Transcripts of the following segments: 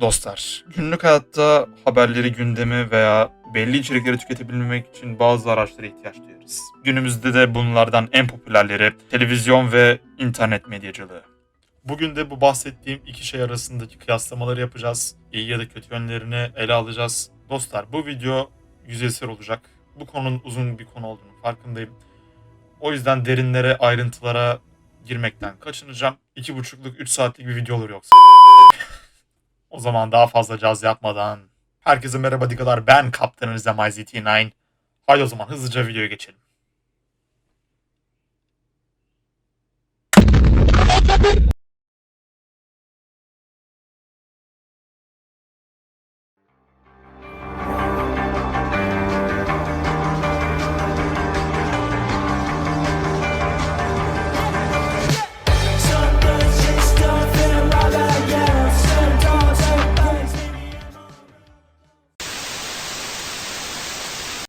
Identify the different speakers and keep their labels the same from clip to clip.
Speaker 1: Dostlar, günlük hayatta haberleri, gündemi veya belli içerikleri tüketebilmek için bazı araçlara ihtiyaç duyarız. Günümüzde de bunlardan en popülerleri televizyon ve internet medyacılığı. Bugün de bu bahsettiğim iki şey arasındaki kıyaslamaları yapacağız. İyi ya da kötü yönlerini ele alacağız. Dostlar bu video yüzeysel olacak. Bu konunun uzun bir konu olduğunu farkındayım. O yüzden derinlere, ayrıntılara girmekten kaçınacağım. 2,5'luk 3 saatlik bir video olur yoksa. O zaman daha fazla caz yapmadan herkese merhaba dikalar ben kaptanınız MyZT9. Haydi o zaman hızlıca videoya geçelim.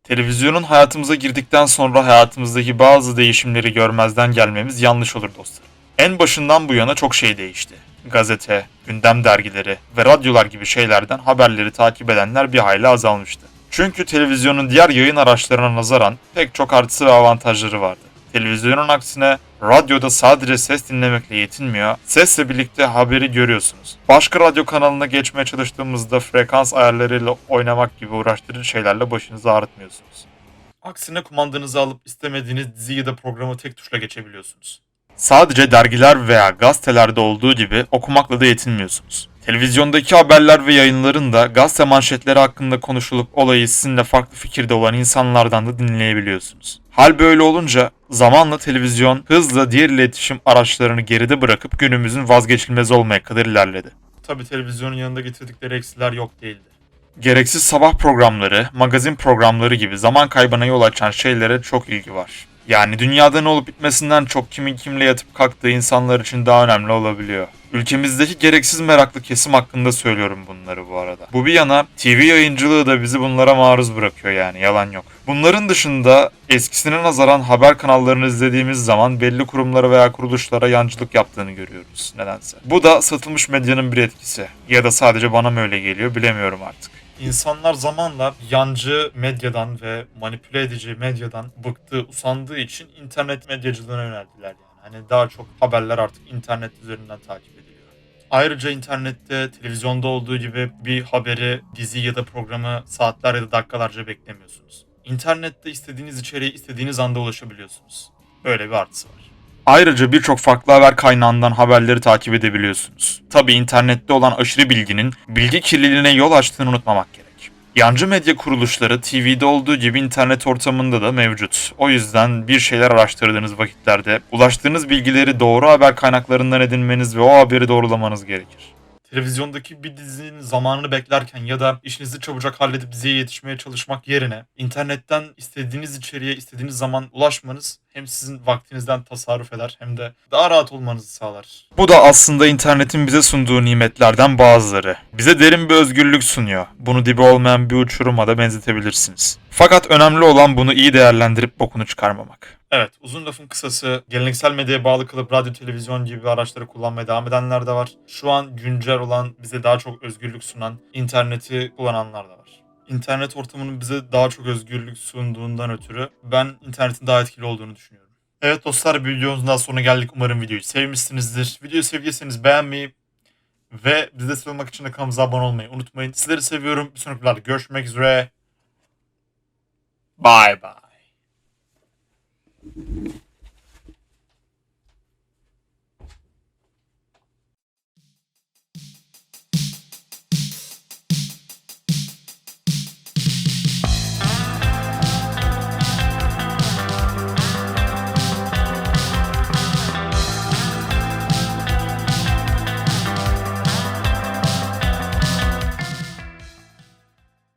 Speaker 1: Televizyonun hayatımıza girdikten sonra hayatımızdaki bazı değişimleri görmezden gelmemiz yanlış olur dostlar. En başından bu yana çok şey değişti. Gazete, gündem dergileri ve radyolar gibi şeylerden haberleri takip edenler bir hayli azalmıştı. Çünkü televizyonun diğer yayın araçlarına nazaran pek çok artısı ve avantajları vardı. Televizyonun aksine radyoda sadece ses dinlemekle yetinmiyor, sesle birlikte haberi görüyorsunuz. Başka radyo kanalına geçmeye çalıştığımızda frekans ayarlarıyla oynamak gibi uğraştırıcı şeylerle başınızı ağrıtmıyorsunuz. Aksine kumandanızı alıp istemediğiniz dizi ya da programı tek tuşla geçebiliyorsunuz. Sadece dergiler veya gazetelerde olduğu gibi okumakla da yetinmiyorsunuz. Televizyondaki haberler ve yayınların da gazete manşetleri hakkında konuşulup olayı sizinle farklı fikirde olan insanlardan da dinleyebiliyorsunuz. Hal böyle olunca zamanla televizyon hızla diğer iletişim araçlarını geride bırakıp günümüzün vazgeçilmezi olmaya kadar ilerledi. Tabi televizyonun yanında getirdikleri eksiler yok değildi. Gereksiz sabah programları, magazin programları gibi zaman kaybına yol açan şeylere çok ilgi var. Yani dünyada ne olup bitmesinden çok kimin kimle yatıp kalktığı insanlar için daha önemli olabiliyor. Ülkemizdeki gereksiz meraklı kesim hakkında söylüyorum bunları bu arada. Bu bir yana TV yayıncılığı da bizi bunlara maruz bırakıyor yani yalan yok. Bunların dışında eskisine nazaran haber kanallarını izlediğimiz zaman belli kurumlara veya kuruluşlara yancılık yaptığını görüyoruz nedense. Bu da satılmış medyanın bir etkisi. Ya da sadece bana mı öyle geliyor bilemiyorum artık. İnsanlar zamanla yancı medyadan ve manipüle edici medyadan bıktığı, usandığı için internet medyacılığına yöneldiler yani. Hani daha çok haberler artık internet üzerinden takip ediliyor. Ayrıca internette, televizyonda olduğu gibi bir haberi, dizi ya da programı saatler ya da dakikalarca beklemiyorsunuz. İnternette istediğiniz içeriğe istediğiniz anda ulaşabiliyorsunuz. Böyle bir artısı var. Ayrıca birçok farklı haber kaynağından haberleri takip edebiliyorsunuz. Tabi internette olan aşırı bilginin bilgi kirliliğine yol açtığını unutmamak gerek. Yancı medya kuruluşları TV'de olduğu gibi internet ortamında da mevcut. O yüzden bir şeyler araştırdığınız vakitlerde ulaştığınız bilgileri doğru haber kaynaklarından edinmeniz ve o haberi doğrulamanız gerekir. Televizyondaki bir dizinin zamanını beklerken ya da işinizi çabucak halledip diziye yetişmeye çalışmak yerine internetten istediğiniz içeriğe istediğiniz zaman ulaşmanız hem sizin vaktinizden tasarruf eder hem de daha rahat olmanızı sağlar. Bu da aslında internetin bize sunduğu nimetlerden bazıları. Bize derin bir özgürlük sunuyor. Bunu dibi olmayan bir uçuruma da benzetebilirsiniz. Fakat önemli olan bunu iyi değerlendirip bokunu çıkarmamak. Evet, uzun lafın kısası geleneksel medyaya bağlı kalıp radyo, televizyon gibi araçları kullanmaya devam edenler de var. Şu an güncel olan, bize daha çok özgürlük sunan interneti kullananlar da var. İnternet ortamının bize daha çok özgürlük sunduğundan ötürü ben internetin daha etkili olduğunu düşünüyorum. Evet dostlar videomuzun daha sonuna geldik. Umarım videoyu sevmişsinizdir. Videoyu sevdiyseniz beğenmeyi ve bize olmak için de kanalımıza abone olmayı unutmayın. Sizleri seviyorum. Bir sonraki videoda görüşmek üzere. Bye bye. Thank you.